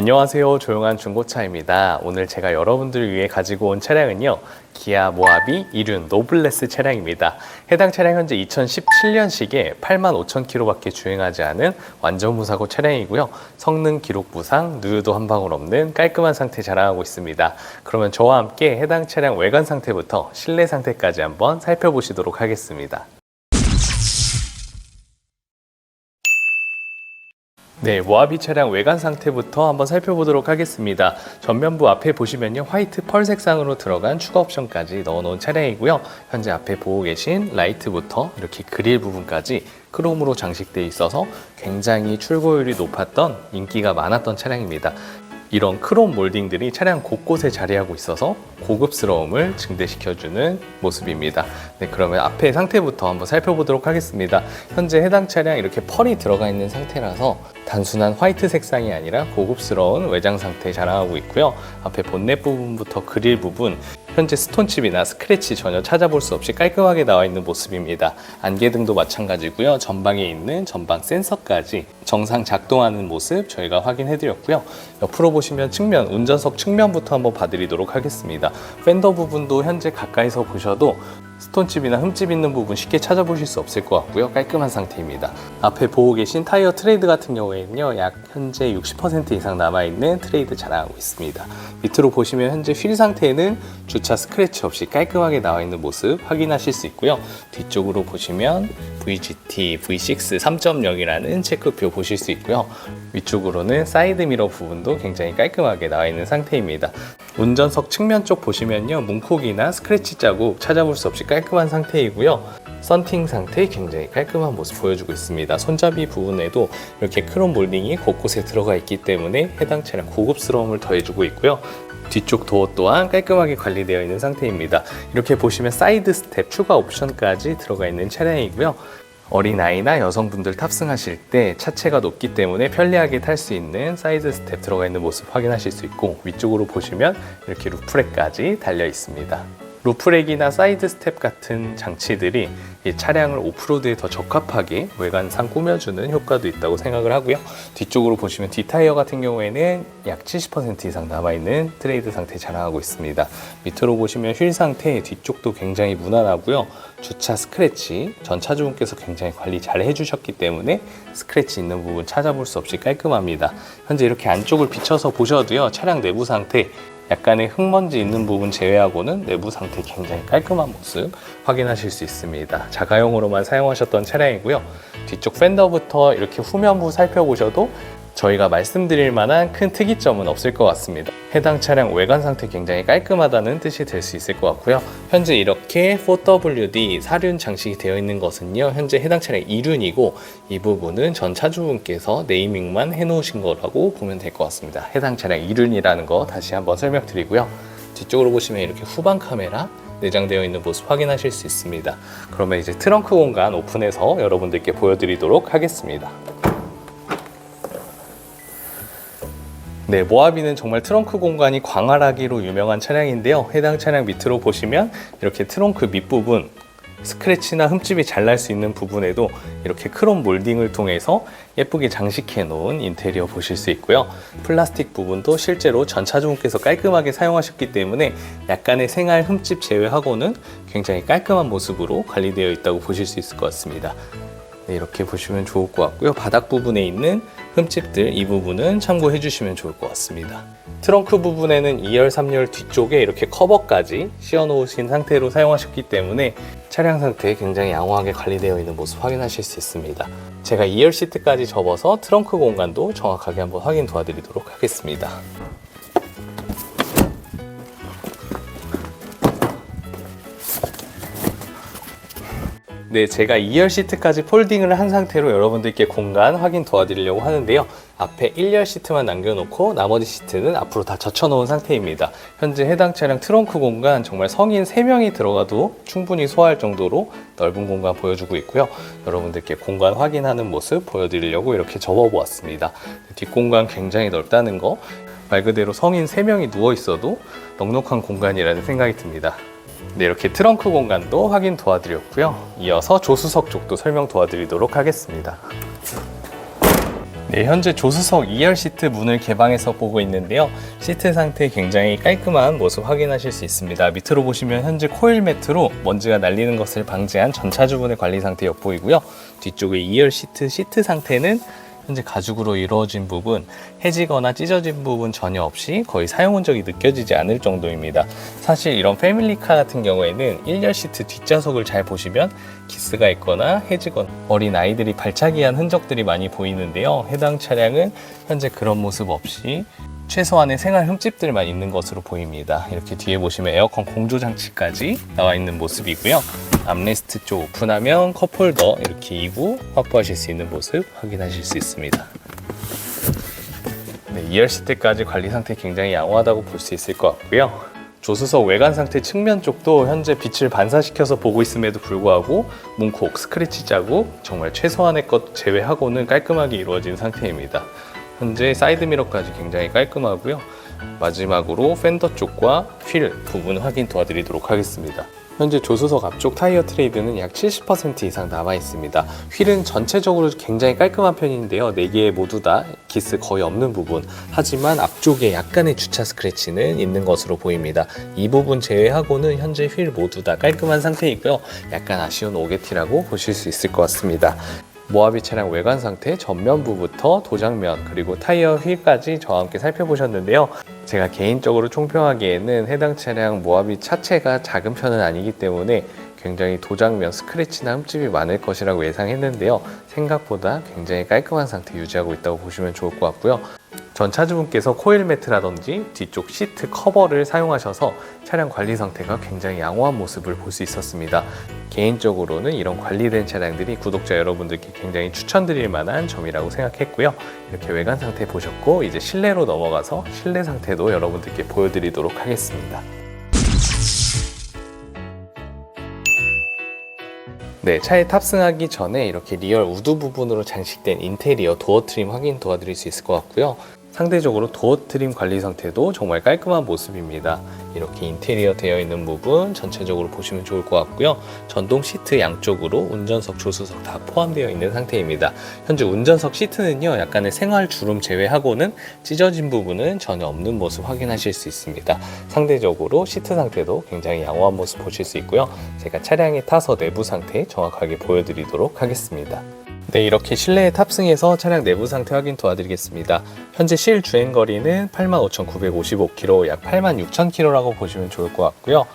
안녕하세요. 조용한 중고차입니다. 오늘 제가 여러분들을 위해 가지고 온 차량은요. 기아 모하비 이륜 노블레스 차량입니다. 해당 차량 현재 2017년식에 8만 5천 킬로밖에 주행하지 않은 완전 무사고 차량이고요. 성능 기록 무상, 누유도 한 방울 없는 깔끔한 상태 자랑하고 있습니다. 그러면 저와 함께 해당 차량 외관 상태부터 실내 상태까지 한번 살펴보시도록 하겠습니다. 네, 모하비 차량 외관 상태부터 한번 살펴보도록 하겠습니다. 전면부 앞에 보시면요, 화이트 펄 색상으로 들어간 추가 옵션까지 넣어놓은 차량이고요. 현재 앞에 보고 계신 라이트부터 이렇게 그릴 부분까지 크롬으로 장식되어 있어서 굉장히 출고율이 높았던 인기가 많았던 차량입니다. 이런 크롬 몰딩들이 차량 곳곳에 자리하고 있어서 고급스러움을 증대시켜주는 모습입니다. 네, 그러면 앞에 상태부터 한번 살펴보도록 하겠습니다. 현재 해당 차량 이렇게 펄이 들어가 있는 상태라서 단순한 화이트 색상이 아니라 고급스러운 외장 상태 자랑하고 있고요. 앞에 본넷 부분부터 그릴 부분, 현재 스톤칩이나 스크래치 전혀 찾아볼 수 없이 깔끔하게 나와 있는 모습입니다. 안개등도 마찬가지고요. 전방에 있는 전방 센서까지 정상 작동하는 모습 저희가 확인해 드렸고요. 옆으로 보시면 측면, 운전석 측면부터 한번 봐드리도록 하겠습니다. 팬더 부분도 현재 가까이서 보셔도 스톤칩이나 흠집 있는 부분 쉽게 찾아보실 수 없을 것 같고요. 깔끔한 상태입니다. 앞에 보고 계신 타이어 트레이드 같은 경우에는요. 약 현재 60% 이상 남아있는 트레이드 자랑하고 있습니다. 밑으로 보시면 현재 휠 상태는 주차 스크래치 없이 깔끔하게 나와 있는 모습 확인하실 수 있고요. 뒤쪽으로 보시면 VGT V6 3.0이라는 체크표 보실 수 있고요. 위쪽으로는 사이드 미러 부분도 굉장히 깔끔하게 나와 있는 상태입니다. 운전석 측면 쪽 보시면요. 문콕이나 스크래치 자국 찾아볼 수 없이 깔끔한 상태이고요. 썬팅 상태 굉장히 깔끔한 모습 보여주고 있습니다. 손잡이 부분에도 이렇게 크롬 몰딩이 곳곳에 들어가 있기 때문에 해당 차량 고급스러움을 더해주고 있고요. 뒤쪽 도어 또한 깔끔하게 관리되어 있는 상태입니다. 이렇게 보시면 사이드 스텝 추가 옵션까지 들어가 있는 차량이고요. 어린아이나 여성분들 탑승하실 때 차체가 높기 때문에 편리하게 탈 수 있는 사이드 스텝 들어가 있는 모습 확인하실 수 있고 위쪽으로 보시면 이렇게 루프렉까지 달려 있습니다. 루프렉이나 사이드 스텝 같은 장치들이 이 차량을 오프로드에 더 적합하게 외관상 꾸며주는 효과도 있다고 생각을 하고요. 뒤쪽으로 보시면 뒷타이어 같은 경우에는 약 70% 이상 남아있는 트레이드 상태 자랑하고 있습니다. 밑으로 보시면 휠 상태 뒤쪽도 굉장히 무난하고요. 주차 스크래치 전 차주분께서 굉장히 관리 잘 해주셨기 때문에 스크래치 있는 부분 찾아볼 수 없이 깔끔합니다. 현재 이렇게 안쪽을 비춰서 보셔도요. 차량 내부 상태 약간의 흙먼지 있는 부분 제외하고는 내부 상태 굉장히 깔끔한 모습 확인하실 수 있습니다. 자가용으로만 사용하셨던 차량이고요. 뒤쪽 팬더부터 이렇게 후면부 살펴보셔도 저희가 말씀드릴 만한 큰 특이점은 없을 것 같습니다. 해당 차량 외관 상태 굉장히 깔끔하다는 뜻이 될 수 있을 것 같고요. 현재 이렇게 4WD 사륜 장식이 되어 있는 것은요. 현재 해당 차량 2륜이고 이 부분은 전 차주분께서 네이밍만 해놓으신 거라고 보면 될 것 같습니다. 해당 차량 2륜이라는 거 다시 한번 설명드리고요. 뒤쪽으로 보시면 이렇게 후방 카메라 내장되어 있는 모습 확인하실 수 있습니다. 그러면 이제 트렁크 공간 오픈해서 여러분들께 보여드리도록 하겠습니다. 네, 모하비는 정말 트렁크 공간이 광활하기로 유명한 차량인데요. 해당 차량 밑으로 보시면 이렇게 트렁크 밑부분 스크래치나 흠집이 잘 날 수 있는 부분에도 이렇게 크롬 몰딩을 통해서 예쁘게 장식해 놓은 인테리어 보실 수 있고요. 플라스틱 부분도 실제로 전 차주분께서 깔끔하게 사용하셨기 때문에 약간의 생활 흠집 제외하고는 굉장히 깔끔한 모습으로 관리되어 있다고 보실 수 있을 것 같습니다. 네, 이렇게 보시면 좋을 것 같고요. 바닥 부분에 있는 흠집들 이 부분은 참고해 주시면 좋을 것 같습니다. 트렁크 부분에는 2열, 3열 뒤쪽에 이렇게 커버까지 씌워 놓으신 상태로 사용하셨기 때문에 차량 상태 굉장히 양호하게 관리되어 있는 모습 확인하실 수 있습니다. 제가 2열 시트까지 접어서 트렁크 공간도 정확하게 한번 확인 도와드리도록 하겠습니다. 네, 제가 2열 시트까지 폴딩을 한 상태로 여러분들께 공간 확인 도와드리려고 하는데요. 앞에 1열 시트만 남겨놓고 나머지 시트는 앞으로 다 젖혀놓은 상태입니다. 현재 해당 차량 트렁크 공간 정말 성인 3명이 들어가도 충분히 소화할 정도로 넓은 공간 보여주고 있고요. 여러분들께 공간 확인하는 모습 보여드리려고 이렇게 접어보았습니다. 뒷공간 굉장히 넓다는 거 말 그대로 성인 3명이 누워 있어도 넉넉한 공간이라는 생각이 듭니다. 네, 이렇게 트렁크 공간도 확인 도와드렸고요. 이어서 조수석 쪽도 설명 도와드리도록 하겠습니다. 네, 현재 조수석 2열 시트 문을 개방해서 보고 있는데요. 시트 상태 굉장히 깔끔한 모습 확인하실 수 있습니다. 밑으로 보시면 현재 코일 매트로 먼지가 날리는 것을 방지한 전차주분의 관리 상태 엿보이고요. 뒤쪽에 2열 시트 시트 상태는 현재 가죽으로 이루어진 부분, 해지거나 찢어진 부분 전혀 없이 거의 사용 흔적이 느껴지지 않을 정도입니다. 사실 이런 패밀리카 같은 경우에는 1열 시트 뒷좌석을 잘 보시면 기스가 있거나 해지거나 어린 아이들이 발차기한 흔적들이 많이 보이는데요. 해당 차량은 현재 그런 모습 없이 최소한의 생활 흠집들만 있는 것으로 보입니다. 이렇게 뒤에 보시면 에어컨 공조 장치까지 나와 있는 모습이고요. 암레스트 쪽 오픈하면 컵홀더 이렇게 2구 확보하실 수 있는 모습 확인하실 수 있습니다. 네, 2열 시트까지 관리 상태 굉장히 양호하다고 볼 수 있을 것 같고요. 조수석 외관 상태 측면 쪽도 현재 빛을 반사시켜서 보고 있음에도 불구하고 문콕, 스크래치 자국 정말 최소한의 것 제외하고는 깔끔하게 이루어진 상태입니다. 현재 사이드 미러까지 굉장히 깔끔하고요. 마지막으로 팬더 쪽과 휠 부분 확인 도와드리도록 하겠습니다. 현재 조수석 앞쪽 타이어 트레이드는 약 70% 이상 남아 있습니다. 휠은 전체적으로 굉장히 깔끔한 편인데요. 4개 모두 다 기스 거의 없는 부분. 하지만 앞쪽에 약간의 주차 스크래치는 있는 것으로 보입니다. 이 부분 제외하고는 현재 휠 모두 다 깔끔한 상태이고요. 약간 아쉬운 오게티라고 보실 수 있을 것 같습니다. 모하비 차량 외관 상태 전면부부터 도장면 그리고 타이어 휠까지 저와 함께 살펴보셨는데요. 제가 개인적으로 총평하기에는 해당 차량 모하비 차체가 작은 편은 아니기 때문에 굉장히 도장면 스크래치나 흠집이 많을 것이라고 예상했는데요. 생각보다 굉장히 깔끔한 상태 유지하고 있다고 보시면 좋을 것 같고요. 전 차주분께서 코일 매트라든지 뒤쪽 시트 커버를 사용하셔서 차량 관리 상태가 굉장히 양호한 모습을 볼 수 있었습니다. 개인적으로는 이런 관리된 차량들이 구독자 여러분들께 굉장히 추천드릴 만한 점이라고 생각했고요. 이렇게 외관 상태 보셨고 이제 실내로 넘어가서 실내 상태도 여러분들께 보여드리도록 하겠습니다. 네, 차에 탑승하기 전에 이렇게 리얼 우드 부분으로 장식된 인테리어 도어 트림 확인 도와드릴 수 있을 것 같고요. 상대적으로 도어 트림 관리 상태도 정말 깔끔한 모습입니다. 이렇게 인테리어 되어 있는 부분 전체적으로 보시면 좋을 것 같고요. 전동 시트 양쪽으로 운전석, 조수석 다 포함되어 있는 상태입니다. 현재 운전석 시트는요, 약간의 생활 주름 제외하고는 찢어진 부분은 전혀 없는 모습 확인하실 수 있습니다. 상대적으로 시트 상태도 굉장히 양호한 모습 보실 수 있고요. 제가 차량에 타서 내부 상태 정확하게 보여드리도록 하겠습니다. 네, 이렇게 실내에 탑승해서 차량 내부 상태 확인 도와드리겠습니다. 현재 실 주행 거리는 85,955km, 약 86,000km라고 보시면 좋을 것 같고요.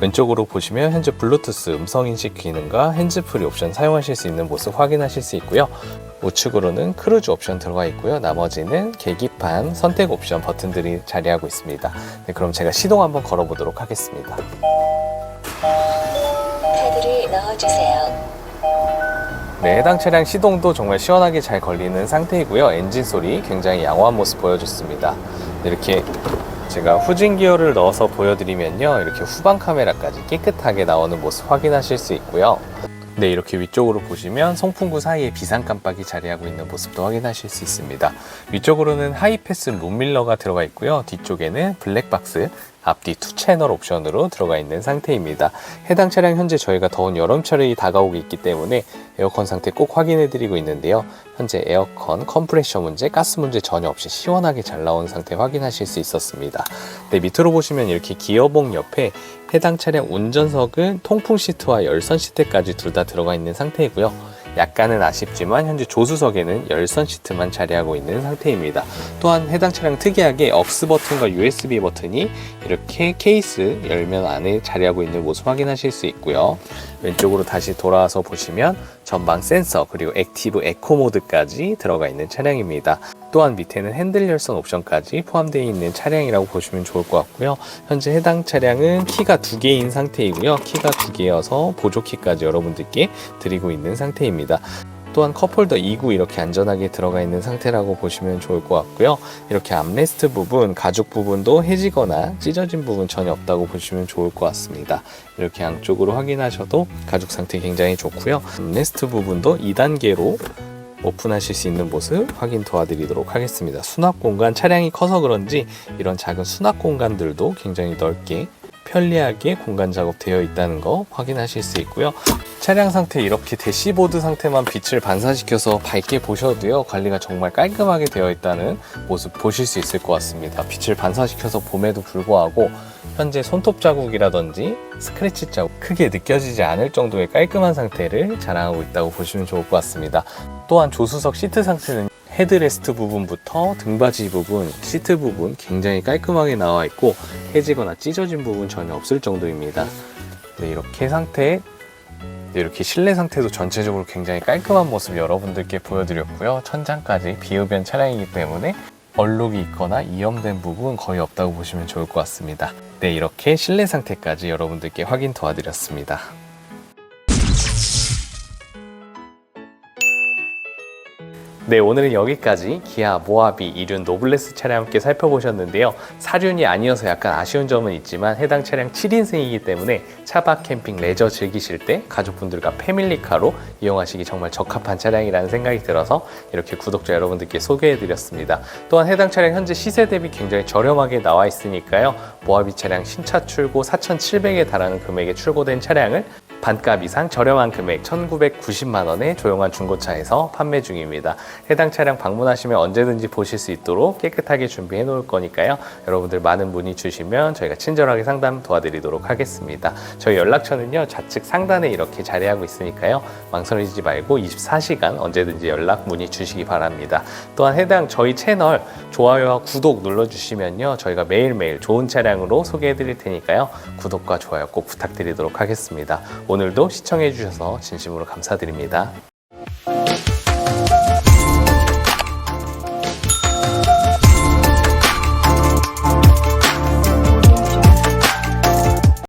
왼쪽으로 보시면 현재 블루투스 음성 인식 기능과 핸즈프리 옵션 사용하실 수 있는 모습 확인하실 수 있고요. 우측으로는 크루즈 옵션 들어가 있고요. 나머지는 계기판 선택 옵션 버튼들이 자리하고 있습니다. 네, 그럼 제가 시동 한번 걸어보도록 하겠습니다. 카드를 넣어주세요. 네, 해당 차량 시동도 정말 시원하게 잘 걸리는 상태이고요. 엔진 소리 굉장히 양호한 모습 보여줬습니다. 이렇게 제가 후진 기어를 넣어서 보여드리면요. 이렇게 후방 카메라까지 깨끗하게 나오는 모습 확인하실 수 있고요. 네, 이렇게 위쪽으로 보시면 송풍구 사이에 비상 깜빡이 자리하고 있는 모습도 확인하실 수 있습니다. 위쪽으로는 하이패스 룸밀러가 들어가 있고요. 뒤쪽에는 블랙박스, 앞뒤 투 채널 옵션으로 들어가 있는 상태입니다. 해당 차량 현재 저희가 더운 여름철이 다가오고 있기 때문에 에어컨 상태 꼭 확인해 드리고 있는데요. 현재 에어컨 컴프레셔 문제, 가스 문제 전혀 없이 시원하게 잘 나온 상태 확인하실 수 있었습니다. 네, 밑으로 보시면 이렇게 기어봉 옆에 해당 차량 운전석은 통풍 시트와 열선 시트까지 둘 다 들어가 있는 상태이고요. 약간은 아쉽지만 현재 조수석에는 열선 시트만 자리하고 있는 상태입니다. 또한 해당 차량 특이하게 억스 버튼과 USB 버튼이 이렇게 케이스 열면 안에 자리하고 있는 모습 확인하실 수 있고요. 왼쪽으로 다시 돌아와서 보시면 전방 센서 그리고 액티브 에코 모드까지 들어가 있는 차량입니다. 또한 밑에는 핸들 열선 옵션까지 포함되어 있는 차량이라고 보시면 좋을 것 같고요. 현재 해당 차량은 키가 두 개인 상태이고요. 키가 두 개여서 보조키까지 여러분들께 드리고 있는 상태입니다. 또한 컵홀더 2구 이렇게 안전하게 들어가 있는 상태라고 보시면 좋을 것 같고요. 이렇게 암레스트 부분, 가죽 부분도 해지거나 찢어진 부분 전혀 없다고 보시면 좋을 것 같습니다. 이렇게 양쪽으로 확인하셔도 가죽 상태 굉장히 좋고요. 암레스트 부분도 2단계로 오픈하실 수 있는 모습 확인 도와드리도록 하겠습니다. 수납 공간 차량이 커서 그런지 이런 작은 수납 공간들도 굉장히 넓게 편리하게 공간 작업되어 있다는 거 확인하실 수 있고요. 차량 상태 이렇게 대시보드 상태만 빛을 반사시켜서 밝게 보셔도요 관리가 정말 깔끔하게 되어 있다는 모습 보실 수 있을 것 같습니다. 빛을 반사시켜서 봄에도 불구하고 현재 손톱 자국이라든지 스크래치 자국 크게 느껴지지 않을 정도의 깔끔한 상태를 자랑하고 있다고 보시면 좋을 것 같습니다. 또한 조수석 시트 상태는 헤드레스트 부분부터 등받이 부분, 시트 부분 굉장히 깔끔하게 나와 있고 해지거나 찢어진 부분 전혀 없을 정도입니다. 네, 이렇게 상태 네, 이렇게 실내 상태도 전체적으로 굉장히 깔끔한 모습 여러분들께 보여드렸고요. 천장까지 비흡연 차량이기 때문에 얼룩이 있거나 이염된 부분 거의 없다고 보시면 좋을 것 같습니다. 네, 이렇게 실내 상태까지 여러분들께 확인 도와드렸습니다. 네, 오늘은 여기까지 기아 모하비 이륜 노블레스 차량 함께 살펴보셨는데요. 사륜이 아니어서 약간 아쉬운 점은 있지만 해당 차량 7인승이기 때문에 차박 캠핑 레저 즐기실 때 가족분들과 패밀리카로 이용하시기 정말 적합한 차량이라는 생각이 들어서 이렇게 구독자 여러분들께 소개해드렸습니다. 또한 해당 차량 현재 시세 대비 굉장히 저렴하게 나와 있으니까요. 모하비 차량 신차 출고 4,700에 달하는 금액에 출고된 차량을 반값 이상 저렴한 금액 1,990만 원에 조용한 중고차에서 판매 중입니다. 해당 차량 방문하시면 언제든지 보실 수 있도록 깨끗하게 준비해 놓을 거니까요. 여러분들 많은 문의 주시면 저희가 친절하게 상담 도와드리도록 하겠습니다. 저희 연락처는요. 좌측 상단에 이렇게 자리하고 있으니까요. 망설이지 말고 24시간 언제든지 연락 문의 주시기 바랍니다. 또한 해당 저희 채널 좋아요와 구독 눌러주시면요. 저희가 매일매일 좋은 차량으로 소개해 드릴 테니까요. 구독과 좋아요 꼭 부탁드리도록 하겠습니다. 오늘도 시청해 주셔서 진심으로 감사드립니다.